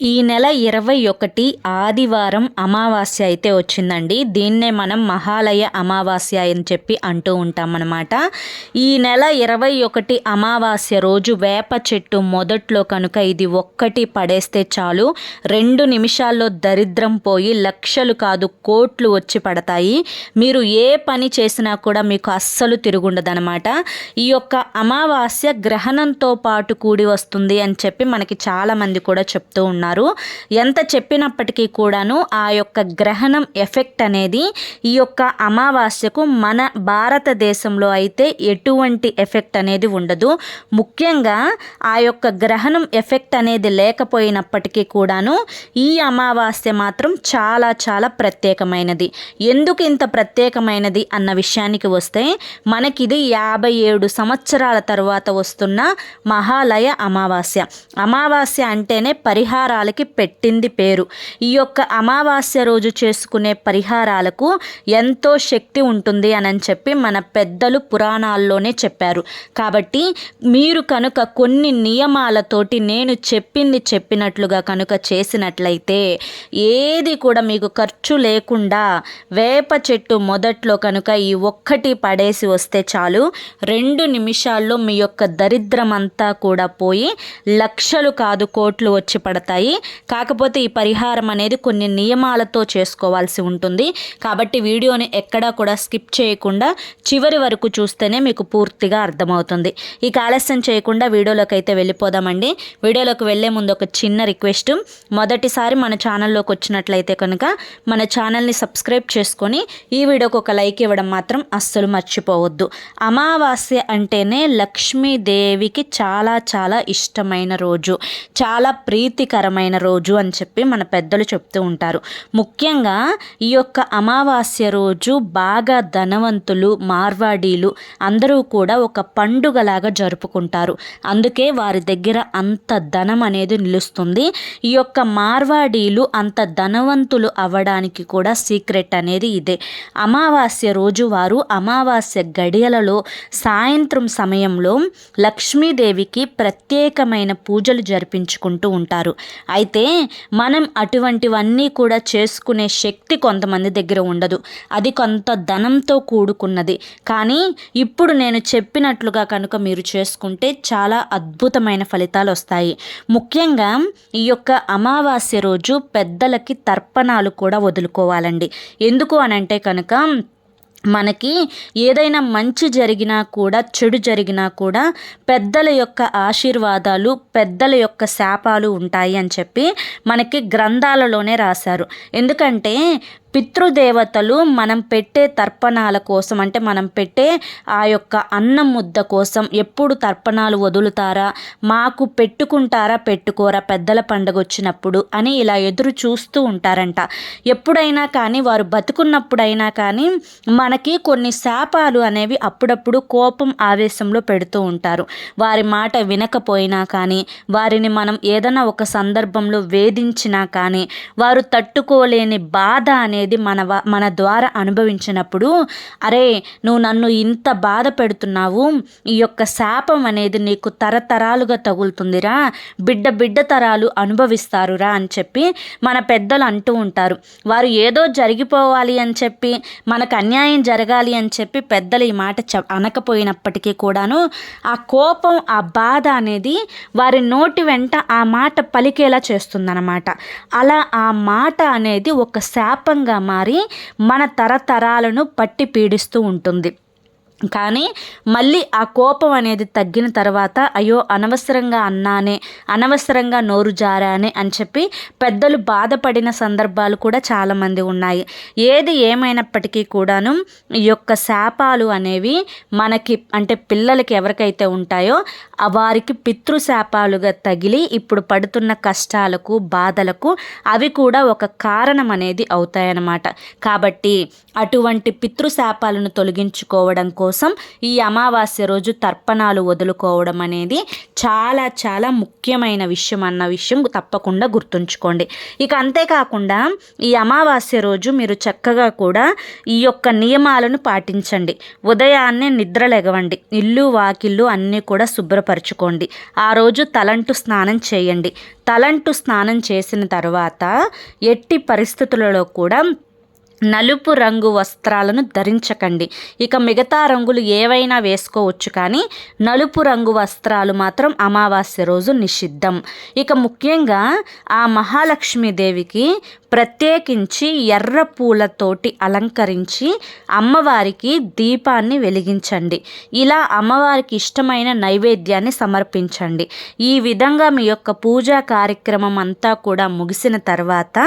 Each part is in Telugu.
ఈ నెల ఇరవై ఒకటి ఆదివారం అమావాస్య అయితే వచ్చిందండి. దీన్నే మనం మహాలయ అమావాస్య అని చెప్పి అంటూ ఉంటామన్నమాట. ఈ నెల ఇరవై ఒకటి అమావాస్య రోజు వేప చెట్టు మొదట్లో కనుక ఇది ఒక్కటి పడేస్తే చాలు. రెండు నిమిషాల్లో దరిద్రం పోయి లక్షలు కాదు కోట్లు వచ్చి పడతాయి. మీరు ఏ పని చేసినా కూడా మీకు అస్సలు తిరుగుండదనమాట ఈ యొక్క అమావాస్య గ్రహణంతో పాటు కూడి వస్తుంది అని చెప్పి మనకి చాలామంది కూడా చెప్తూ ఉన్నారు. ఉన్నారు ఎంత చెప్పినప్పటికీ కూడాను ఆ యొక్క గ్రహణం ఎఫెక్ట్ అనేది ఈ యొక్క అమావాస్యకు మన భారతదేశంలో అయితే ఎటువంటి ఎఫెక్ట్ అనేది ఉండదు. ముఖ్యంగా ఆ యొక్క గ్రహణం ఎఫెక్ట్ అనేది లేకపోయినప్పటికీ కూడాను ఈ అమావాస్య మాత్రం చాలా చాలా ప్రత్యేకమైనది. ఎందుకు ఇంత ప్రత్యేకమైనది అన్న విషయానికి వస్తే మనకిది యాభై ఏడు సంవత్సరాల తర్వాత వస్తున్న మహాలయ అమావాస్య. అమావాస్య అంటేనే పరిహార పరిహారాలకి పెట్టింది పేరు. ఈ యొక్క అమావాస్య రోజు చేసుకునే పరిహారాలకు ఎంతో శక్తి ఉంటుంది అని చెప్పి మన పెద్దలు పురాణాల్లోనే చెప్పారు. కాబట్టి మీరు కనుక కొన్ని నియమాలతోటి నేను చెప్పింది చెప్పినట్లుగా కనుక చేసినట్లయితే ఏది కూడా మీకు ఖర్చు లేకుండా వేప చెట్టు మొదట్లో కనుక ఈ ఒక్కటి పడేసి వస్తే చాలు రెండు నిమిషాల్లో మీ యొక్క దరిద్రమంతా కూడా పోయి లక్షలు కాదు కోట్లు వచ్చి పడతాయి. ఉంటాయి కాకపోతే ఈ పరిహారం అనేది కొన్ని నియమాలతో చేసుకోవాల్సి ఉంటుంది. కాబట్టి వీడియోని ఎక్కడా కూడా స్కిప్ చేయకుండా చివరి వరకు చూస్తేనే మీకు పూర్తిగా అర్థమవుతుంది. ఈ ఆలస్యం చేయకుండా వీడియోలోకి అయితే వెళ్ళిపోదామండి. వీడియోలోకి వెళ్ళే ముందు ఒక చిన్న రిక్వెస్ట్. మొదటిసారి మన ఛానల్లోకి వచ్చినట్లయితే కనుక మన ఛానల్ని సబ్స్క్రైబ్ చేసుకొని ఈ వీడియోకి ఒక లైక్ ఇవ్వడం మాత్రం అస్సలు మర్చిపోవద్దు. అమావాస్య అంటేనే లక్ష్మీదేవికి చాలా చాలా ఇష్టమైన రోజు. చాలా ప్రీతికరమైన పవిత్రమైన రోజు అని చెప్పి మన పెద్దలు చెప్తూ ఉంటారు. ముఖ్యంగా ఈ యొక్క అమావాస్య రోజు బాగా ధనవంతులు మార్వాడీలు అందరూ కూడా ఒక పండుగలాగా జరుపుకుంటారు. అందుకే వారి దగ్గర అంత ధనం అనేది నిలుస్తుంది. ఈ యొక్క మార్వాడీలు అంత ధనవంతులు అవ్వడానికి కూడా సీక్రెట్ అనేది ఇదే. అమావాస్య రోజు వారు అమావాస్య గడియలలో సాయంత్రం సమయంలో లక్ష్మీదేవికి ప్రత్యేకమైన పూజలు జరిపించుకుంటూ ఉంటారు. అయితే మనం అటువంటివన్నీ కూడా చేసుకునే శక్తి కొంతమంది దగ్గర ఉండదు. అది కొంత ధనంతో కూడుకున్నది. కానీ ఇప్పుడు నేను చెప్పినట్లుగా కనుక మీరు చేసుకుంటే చాలా అద్భుతమైన ఫలితాలు వస్తాయి. ముఖ్యంగా ఈ యొక్క అమావాస్య రోజు పెద్దలకి తర్పణాలు కూడా వదులుకోవాలండి. ఎందుకు అనంటే కనుక మనకి ఏదైనా మంచి జరిగినా కూడా చెడు జరిగినా కూడా పెద్దల యొక్క ఆశీర్వాదాలు పెద్దల యొక్క శాపాలు ఉంటాయి అని చెప్పి మనకి గ్రంథాలలోనే రాశారు. ఎందుకంటే పితృదేవతలు మనం పెట్టే తర్పణాల కోసం అంటే మనం పెట్టే ఆ యొక్క అన్నం ముద్ద కోసం ఎప్పుడు తర్పణాలు వదులుతారా? మాకు పెట్టుకుంటారా పెట్టుకోరా? పెద్దల పండగ వచ్చినప్పుడు అని ఇలా ఎదురు చూస్తూ ఉంటారంట. ఎప్పుడైనా కానీ వారు బతుకున్నప్పుడైనా కానీ మనకి కొన్ని శాపాలు అనేవి అప్పుడప్పుడు కోపం ఆవేశంలో పెడుతూ ఉంటారు. వారి మాట వినకపోయినా కానీ వారిని మనం ఏదైనా ఒక సందర్భంలో వేధించినా కానీ వారు తట్టుకోలేని బాధ అనేది అనేది మన మన ద్వారా అనుభవించినప్పుడు అరే నువ్వు నన్ను ఇంత బాధ పెడుతున్నావు ఈ యొక్క శాపం అనేది నీకు తరతరాలుగా తగులుతుందిరా బిడ్డ బిడ్డ తరాలు అనుభవిస్తారురా అని చెప్పి మన పెద్దలు అంటూ ఉంటారు. వారు ఏదో జరిగిపోవాలి అని చెప్పి మనకు అన్యాయం జరగాలి అని చెప్పి పెద్దలు ఈ మాట చె అనకపోయినప్పటికీ కూడాను ఆ కోపం ఆ బాధ అనేది వారి నోటి వెంట ఆ మాట పలికేలా చేస్తుందన్నమాట. అలా ఆ మాట అనేది ఒక శాపంగా కారణంగా మారి మన తరతరాలను పట్టి పీడిస్తూ ఉంటుంది. కానీ మళ్ళీ ఆ కోపం అనేది తగ్గిన తర్వాత అయ్యో అనవసరంగా అన్నానే అనవసరంగా నోరు జారానే అని చెప్పి పెద్దలు బాధపడిన సందర్భాలు కూడా చాలామంది ఉన్నాయి. ఏది ఏమైనప్పటికీ కూడాను ఈ యొక్క శాపాలు అనేవి మనకి అంటే పిల్లలకి ఎవరికైతే ఉంటాయో వారికి పితృశాపాలుగా తగిలి ఇప్పుడు పడుతున్న కష్టాలకు బాధలకు అవి కూడా ఒక కారణం అనేది అవుతాయన్నమాట. కాబట్టి అటువంటి పితృశాపాలను తొలగించుకోవడం కోసం కోసం ఈ అమావాస్య రోజు తర్పణాలు వదులుకోవడం అనేది చాలా చాలా ముఖ్యమైన విషయం అన్న విషయం తప్పకుండా గుర్తుంచుకోండి. ఇక అంతేకాకుండా ఈ అమావాస్య రోజు మీరు చక్కగా కూడా ఈ యొక్క నియమాలను పాటించండి. ఉదయాన్నే నిద్ర లెగవండి ఇల్లు వాకిళ్ళు అన్నీ కూడా శుభ్రపరచుకోండి. ఆ రోజు తలంటు స్నానం చేయండి. తలంటు స్నానం చేసిన తర్వాత ఎట్టి పరిస్థితులలో కూడా నలుపు రంగు వస్త్రాలను ధరించకండి. ఇక మిగతా రంగులు ఏవైనా వేసుకోవచ్చు కానీ నలుపు రంగు వస్త్రాలు మాత్రం అమావాస్య రోజు నిషిద్ధం. ఇక ముఖ్యంగా ఆ మహాలక్ష్మీదేవికి ప్రత్యేకించి ఎర్ర పూలతోటి అలంకరించి అమ్మవారికి దీపాన్ని వెలిగించండి. ఇలా అమ్మవారికి ఇష్టమైన నైవేద్యాన్ని సమర్పించండి. ఈ విధంగా మీ యొక్క పూజా కార్యక్రమం అంతా కూడా ముగిసిన తర్వాత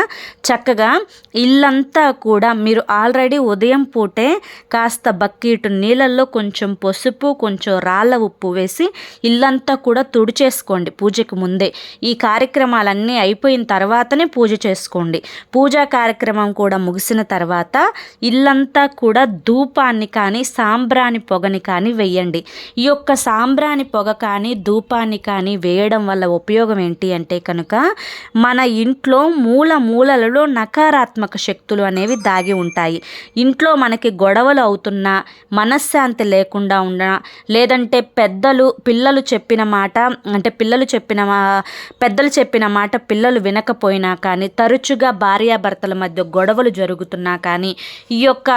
చక్కగా ఇల్లంతా కూడా మీరు ఆల్రెడీ ఉదయం పూటే కాస్త బక్కీటు నీళ్ళల్లో కొంచెం పసుపు కొంచెం రాళ్ళ ఉప్పు వేసి ఇల్లంతా కూడా తుడిచేసుకోండి పూజకి ముందే. ఈ కార్యక్రమాలన్నీ అయిపోయిన తర్వాతనే పూజ చేసుకోండి. పూజా కార్యక్రమం కూడా ముగిసిన తర్వాత ఇల్లంతా కూడా ధూపాన్ని కానీ సాంబ్రాణి పొగని కానీ వేయండి. ఈ యొక్క సాంబ్రాణి పొగ కానీ ధూపాన్ని కానీ వేయడం వల్ల ఉపయోగం ఏంటి అంటే కనుక మన ఇంట్లో మూల మూలలలో నకారాత్మక శక్తులు అనేవి సాగి ఉంటాయి. ఇంట్లో మనకి గొడవలు అవుతున్నా మనశ్శాంతి లేకుండా ఉన్నా లేదంటే పెద్దలు పిల్లలు చెప్పిన మాట అంటే పిల్లలు చెప్పిన పెద్దలు చెప్పిన మాట పిల్లలు వినకపోయినా కానీ తరచుగా భార్యాభర్తల మధ్య గొడవలు జరుగుతున్నా కానీ ఈ యొక్క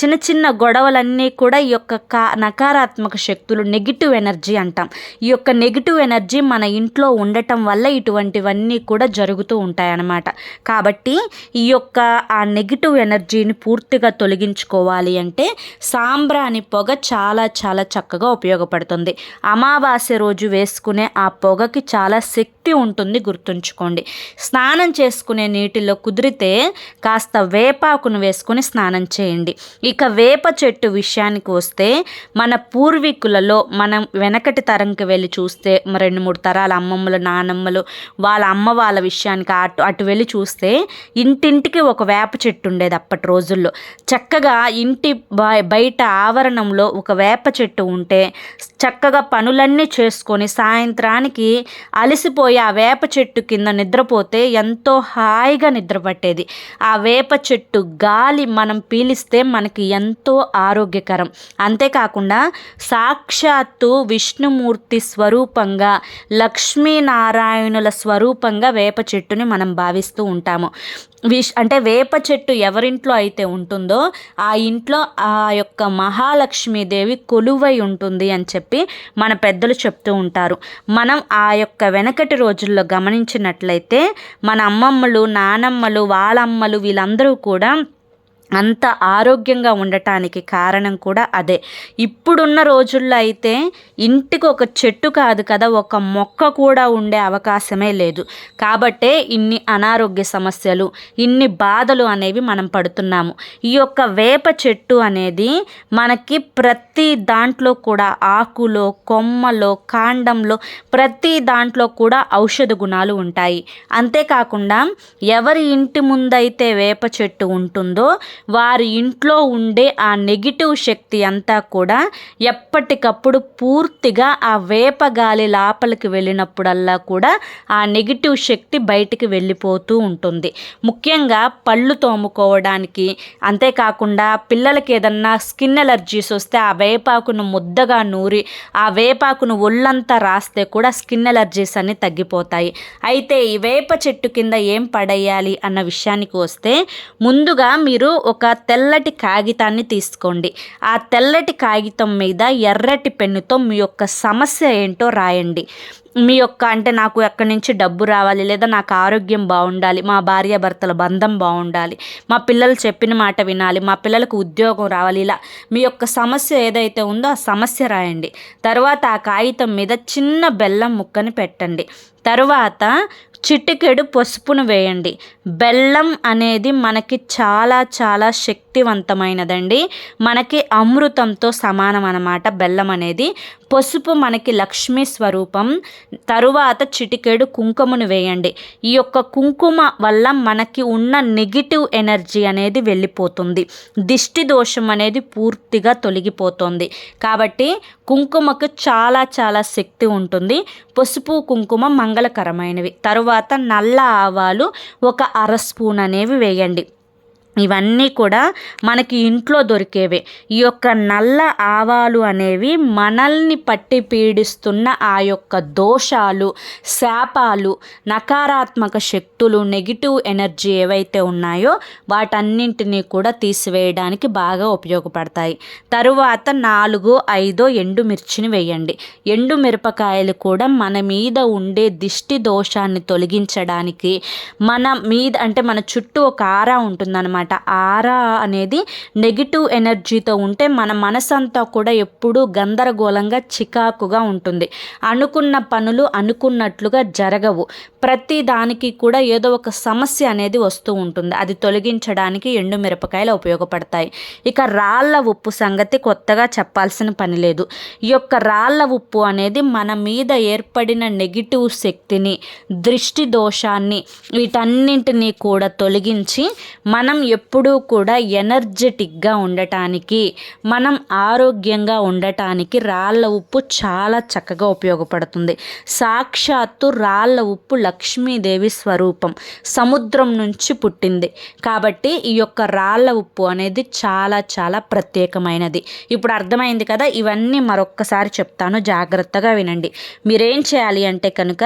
చిన్న చిన్న గొడవలన్నీ కూడా ఈ యొక్క కా నకారాత్మక శక్తులు నెగిటివ్ ఎనర్జీ అంటాం. ఈ యొక్క నెగిటివ్ ఎనర్జీ మన ఇంట్లో ఉండటం వల్ల ఇటువంటివన్నీ కూడా జరుగుతూ ఉంటాయన్నమాట. కాబట్టి ఈ యొక్క ఆ నెగిటివ్ ఎనర్జీని పూర్తిగా తొలగించుకోవాలి అంటే సాంబ్రాణి పొగ చాలా చాలా చక్కగా ఉపయోగపడుతుంది. అమావాస్య రోజు వేసుకునే ఆ పొగకి చాలా శక్తి ఉంటుంది గుర్తుంచుకోండి. స్నానం చేసుకునే నీటిలో కుదిరితే కాస్త వేపాకును వేసుకుని స్నానం చేయండి. ఇక వేప చెట్టు విషయానికి వస్తే మన పూర్వీకులలో మనం వెనకటి తరంకి వెళ్ళి చూస్తే రెండు మూడు తరాల అమ్మమ్మలు నానమ్మలు వాళ్ళ అమ్మ వాళ్ళ విషయానికి అటు అటు వెళ్ళి చూస్తే ఇంటింటికి ఒక వేప చెట్టు ఉండేది అప్పటి రోజుల్లో. చక్కగా ఇంటి బయట ఆవరణంలో ఒక వేప చెట్టు ఉంటే చక్కగా పనులన్నీ చేసుకొని సాయంత్రానికి అలసిపోయి ఆ వేప చెట్టు కింద నిద్రపోతే ఎంతో హాయిగా నిద్రపట్టేది. ఆ వేప చెట్టు గాలి మనం పీలిస్తే మనకి ఎంతో ఆరోగ్యకరం. అంతేకాకుండా సాక్షాత్తు విష్ణుమూర్తి స్వరూపంగా లక్ష్మీనారాయణుల స్వరూపంగా వేప చెట్టుని మనం భావిస్తూ ఉంటాము. విష్ అంటే వేప చెట్టు ఎవరింట్లో అయితే ఉంటుందో ఆ ఇంట్లో ఆ యొక్క మహాలక్ష్మీదేవి కొలువై ఉంటుంది అని చెప్పి మన పెద్దలు చెప్తూ ఉంటారు. మనం ఆ యొక్క వెనకటి రోజుల్లో గమనించినట్లయితే మన అమ్మమ్మలు నానమ్మలు వాళ్ళమ్మలు వీళ్ళందరూ కూడా అంత ఆరోగ్యంగా ఉండటానికి కారణం కూడా అదే. ఇప్పుడున్న రోజుల్లో అయితే ఇంటికి ఒక చెట్టు కాదు కదా ఒక మొక్క కూడా ఉండే అవకాశమే లేదు. కాబట్టే ఇన్ని అనారోగ్య సమస్యలు ఇన్ని బాధలు అనేవి మనం పడుతున్నాము. ఈ యొక్క వేప చెట్టు అనేది మనకి ప్రతి దాంట్లో కూడా ఆకులో కొమ్మలో కాండంలో ప్రతి దాంట్లో కూడా ఔషధ గుణాలు ఉంటాయి. అంతేకాకుండా ఎవరి ఇంటి ముందైతే వేప చెట్టు ఉంటుందో వారి ఇంట్లో ఉండే ఆ నెగిటివ్ శక్తి అంతా కూడా ఎప్పటికప్పుడు పూర్తిగా ఆ వేప గాలి లోపలికి వెళ్ళినప్పుడల్లా కూడా ఆ నెగిటివ్ శక్తి బయటికి వెళ్ళిపోతూ ఉంటుంది. ముఖ్యంగా పళ్ళు తోముకోవడానికి అంతేకాకుండా పిల్లలకి ఏదన్నా స్కిన్ ఎలర్జీస్ వస్తే ఆ వేపాకును ముద్దగా నూరి ఆ వేపాకును ఒళ్ళంతా రాస్తే కూడా స్కిన్ ఎలర్జీస్ అన్ని తగ్గిపోతాయి. అయితే ఈ వేప చెట్టు కింద ఏం పడేయాలి అన్న విషయానికి వస్తే ముందుగా మీరు ఒక తెల్లటి కాగితాన్ని తీసుకోండి. ఆ తెల్లటి కాగితం మీద ఎర్రటి పెన్నుతో మీ యొక్క సమస్య ఏంటో రాయండి. మీ యొక్క అంటే నాకు ఎక్కడి నుంచి డబ్బు రావాలి లేదా నాకు ఆరోగ్యం బాగుండాలి మా భార్య భర్తల బంధం బాగుండాలి మా పిల్లలు చెప్పిన మాట వినాలి మా పిల్లలకు ఉద్యోగం రావాలి ఇలా మీ యొక్క సమస్య ఏదైతే ఉందో ఆ సమస్య రాయండి. తర్వాత ఆ కాగితం మీద చిన్న బెల్లం ముక్కని పెట్టండి. తర్వాత చిటికెడు పసుపును వేయండి. బెల్లం అనేది మనకి చాలా చాలా శక్తివంతమైనదండి. మనకి అమృతంతో సమానం అన్నమాట బెల్లం అనేది. పసుపు మనకి లక్ష్మీ స్వరూపం. తరువాత చిటికెడు కుంకుమను వేయండి. ఈ యొక్క కుంకుమ వల్ల మనకి ఉన్న నెగిటివ్ ఎనర్జీ అనేది వెళ్ళిపోతుంది. దిష్టి దోషం అనేది పూర్తిగా తొలగిపోతుంది. కాబట్టి కుంకుమకు చాలా చాలా శక్తి ఉంటుంది. పసుపు కుంకుమ మంగళకరమైనవి. తరువాత నల్ల ఆవాలు ఒక అర స్పూన్ అనేవి వేయండి. ఇవన్నీ కూడా మనకి ఇంట్లో దొరికేవే. ఈ యొక్క నల్ల ఆవాలు అనేవి మనల్ని పట్టి పీడిస్తున్న ఆ యొక్క దోషాలు శాపాలు నకారాత్మక శక్తులు నెగిటివ్ ఎనర్జీ ఏవైతే ఉన్నాయో వాటన్నింటినీ కూడా తీసివేయడానికి బాగా ఉపయోగపడతాయి. తరువాత నాలుగు ఐదో ఎండుమిర్చిని వేయండి. ఎండు మిరపకాయలు కూడా మన మీద ఉండే దిష్టి దోషాన్ని తొలగించడానికి మన మీద అంటే మన చుట్టూ ఒక ఆరా ఉంటుందన్నమాట. అనమాట. ఆరా అనేది నెగిటివ్ ఎనర్జీతో ఉంటే మన మనసంతా కూడా ఎప్పుడూ గందరగోళంగా చికాకుగా ఉంటుంది. అనుకున్న పనులు అనుకున్నట్లుగా జరగవు. ప్రతి దానికి కూడా ఏదో ఒక సమస్య అనేది వస్తూ ఉంటుంది. అది తొలగించడానికి ఎండు మిరపకాయలు ఉపయోగపడతాయి. ఇక రాళ్ళ ఉప్పు సంగతి కొత్తగా చెప్పాల్సిన పని లేదు. ఈ యొక్క రాళ్ళ ఉప్పు అనేది మన మీద ఏర్పడిన నెగిటివ్ శక్తిని దృష్టి దోషాన్ని వీటన్నింటినీ కూడా తొలగించి మనం ఎప్పుడూ కూడా ఎనర్జెటిక్గా ఉండటానికి మనం ఆరోగ్యంగా ఉండటానికి రాళ్ళ ఉప్పు చాలా చక్కగా ఉపయోగపడుతుంది. సాక్షాత్తు రాళ్ళ ఉప్పు లక్ష్మీదేవి స్వరూపం సముద్రం నుంచి పుట్టింది. కాబట్టి ఈ యొక్క రాళ్ళ ఉప్పు అనేది చాలా చాలా ప్రత్యేకమైనది. ఇప్పుడు అర్థమైంది కదా ఇవన్నీ మరొక్కసారి చెప్తాను జాగ్రత్తగా వినండి. మీరేం చేయాలి అంటే కనుక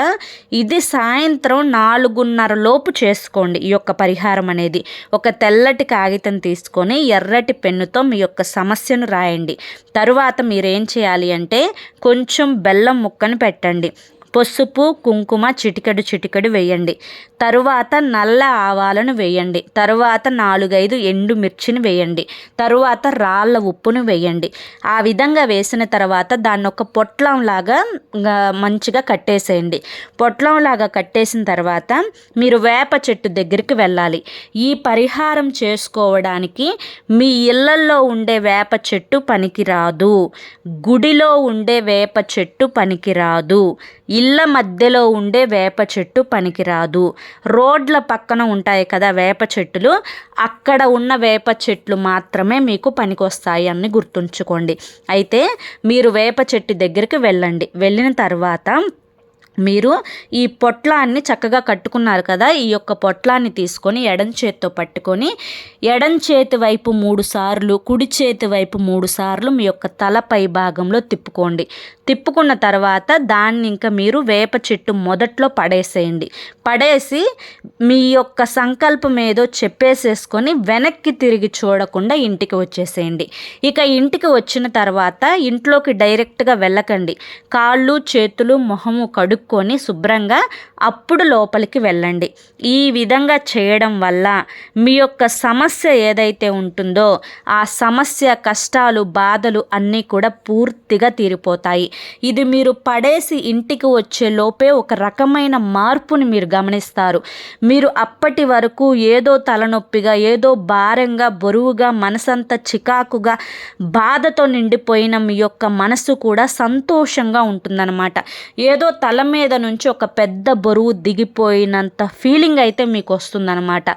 ఇది సాయంత్రం నాలుగున్నర లోపు చేసుకోండి ఈ యొక్క పరిహారం అనేది. ఒక తెల్ల తెల్లటి కాగితం తీసుకొని ఎర్రటి పెన్నుతో మీ యొక్క సమస్యను రాయండి. తరువాత మీరేం చేయాలి అంటే కొంచెం బెల్లం ముక్కను పెట్టండి. పసుపు కుంకుమ చిటికెడు చిటికెడు వేయండి. తరువాత నల్ల ఆవాలను వేయండి. తరువాత నాలుగైదు ఎండు మిర్చిని వేయండి. తరువాత రాళ్ళ ఉప్పును వేయండి. ఆ విధంగా వేసిన తర్వాత దాన్ని ఒక పొట్లంలాగా మంచిగా కట్టేసేయండి. పొట్లంలాగా కట్టేసిన తర్వాత మీరు వేప చెట్టు దగ్గరికి వెళ్ళాలి. ఈ పరిహారం చేసుకోవడానికి మీ ఇళ్ళల్లో ఉండే వేప చెట్టు పనికిరాదు. గుడిలో ఉండే వేప చెట్టు పనికిరాదు. ఇళ్ళ మధ్యలో ఉండే వేప చెట్టు పనికిరాదు. రోడ్ల పక్కన ఉంటాయి కదా వేప చెట్టులు. అక్కడ ఉన్న వేప చెట్లు మాత్రమే మీకు పనికొస్తాయి అని గుర్తుంచుకోండి. అయితే మీరు వేప చెట్టు దగ్గరికి వెళ్ళండి. వెళ్ళిన తర్వాత మీరు ఈ పొట్లాన్ని చక్కగా కట్టుకున్నారు కదా ఈ యొక్క పొట్లాన్ని తీసుకొని ఎడం చేత్తో పట్టుకొని ఎడం చేతి వైపు మూడు సార్లు కుడి చేతి వైపు మూడు సార్లు మీ యొక్క తలపై భాగంలో తిప్పుకోండి. తిప్పుకున్న తర్వాత దాన్ని ఇంకా మీరు వేప చెట్టు మొదట్లో పడేసేయండి. పడేసి మీ యొక్క సంకల్పం ఏదో చెప్పేసేసుకొని వెనక్కి తిరిగి చూడకుండా ఇంటికి వచ్చేసేయండి. ఇక ఇంటికి వచ్చిన తర్వాత ఇంట్లోకి డైరెక్ట్గా వెళ్ళకండి. కాళ్ళు చేతులు మొహము కడుక్కొని శుభ్రంగా అప్పుడు లోపలికి వెళ్ళండి. ఈ విధంగా చేయడం వల్ల మీ యొక్క సమస్య ఏదైతే ఉంటుందో ఆ సమస్య కష్టాలు బాధలు అన్నీ కూడా పూర్తిగా తీరిపోతాయి. ఇది మీరు పడేసి ఇంటికి వచ్చే లోపే ఒక రకమైన మార్పుని మీరు గమనిస్తారు. మీరు అప్పటి వరకు ఏదో తలనొప్పిగా ఏదో భారంగా బరువుగా మనసంతా చికాకుగా బాధతో నిండిపోయిన మీ యొక్క మనసు కూడా సంతోషంగా ఉంటుందన్నమాట. ఏదో తల మీద నుంచి ఒక పెద్ద బరువు దిగిపోయినంత ఫీలింగ్ అయితే మీకు వస్తుందన్నమాట.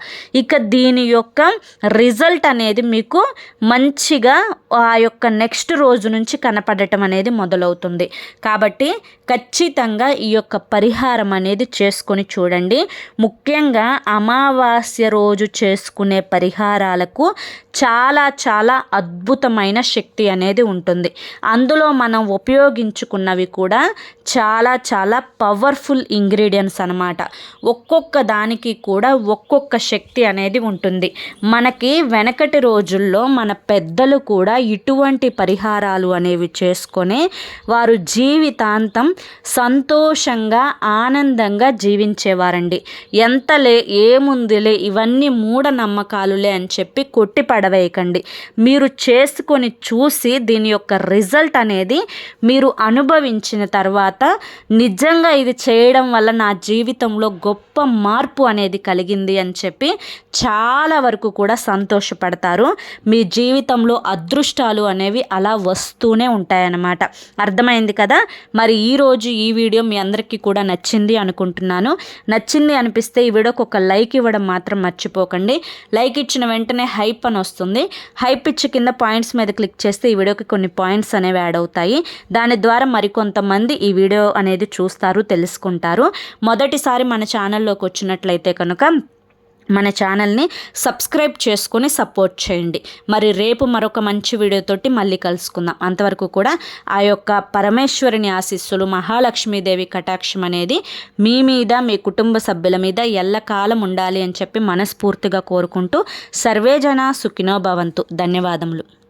ఇక దీని యొక్క రిజల్ట్ అనేది మీకు మంచిగా ఆ యొక్క నెక్స్ట్ రోజు నుంచి కనపడటం అనేది మొదలవుతుంది. కాబట్టి ఖచ్చితంగా ఈ యొక్క పరిహారం అనేది చేసుకొని చూ చూడండి. ముఖ్యంగా అమావాస్య రోజు చేసుకునే పరిహారాలకు చాలా చాలా అద్భుతమైన శక్తి అనేది ఉంటుంది. అందులో మనం ఉపయోగించుకున్నవి కూడా చాలా చాలా పవర్ఫుల్ ఇంగ్రీడియంట్స్ అనమాట ఒక్కొక్క దానికి కూడా ఒక్కొక్క శక్తి అనేది ఉంటుంది. మనకి వెనకటి రోజుల్లో మన పెద్దలు కూడా ఇటువంటి పరిహారాలు అనేవి చేసుకొని వారు జీవితాంతం సంతోషంగా ఆనందంగా జీవించేవారండి. ఎంతలే ఏముందిలే ఇవన్నీ మూఢనమ్మకాలులే అని చెప్పి కొట్టిపడ పడవేయకండి. మీరు చేసుకొని చూసి దీని యొక్క రిజల్ట్ అనేది మీరు అనుభవించిన తర్వాత నిజంగా ఇది చేయడం వల్ల నా జీవితంలో గొప్ప మార్పు అనేది కలిగింది అని చెప్పి చాలా వరకు కూడా సంతోషపడతారు. మీ జీవితంలో అదృష్టాలు అనేవి అలా వస్తూనే ఉంటాయన్నమాట. అర్థమైంది కదా? మరి ఈరోజు ఈ వీడియో మీ అందరికీ కూడా నచ్చింది అనుకుంటున్నాను. నచ్చింది అనిపిస్తే ఈ వీడియోకి ఒక లైక్ ఇవ్వడం మాత్రం మర్చిపోకండి. లైక్ ఇచ్చిన వెంటనే హైప్ అని వస్తుంది. హై పిచ్ కింద పాయింట్స్ మీద క్లిక్ చేస్తే ఈ వీడియోకి కొన్ని పాయింట్స్ అనేవి యాడ్ అవుతాయి. దాని ద్వారా మరికొంతమంది ఈ వీడియో అనేది చూస్తారు తెలుసుకుంటారు. మొదటిసారి మన ఛానల్లోకి వచ్చినట్లయితే కనుక మన ఛానల్ని సబ్స్క్రైబ్ చేసుకొని సపోర్ట్ చేయండి. మరి రేపు మరొక మంచి వీడియోతోటి మళ్ళీ కలుసుకుందాం. అంతవరకు కూడా ఆ యొక్క పరమేశ్వరుని ఆశీస్సులు మహాలక్ష్మీదేవి కటాక్షం అనేది మీ మీద మీ కుటుంబ సభ్యుల మీద ఎల్లకాలం ఉండాలి అని చెప్పి మనస్ఫూర్తిగా కోరుకుంటూ సర్వేజన సుఖినో భవంతు. ధన్యవాదములు.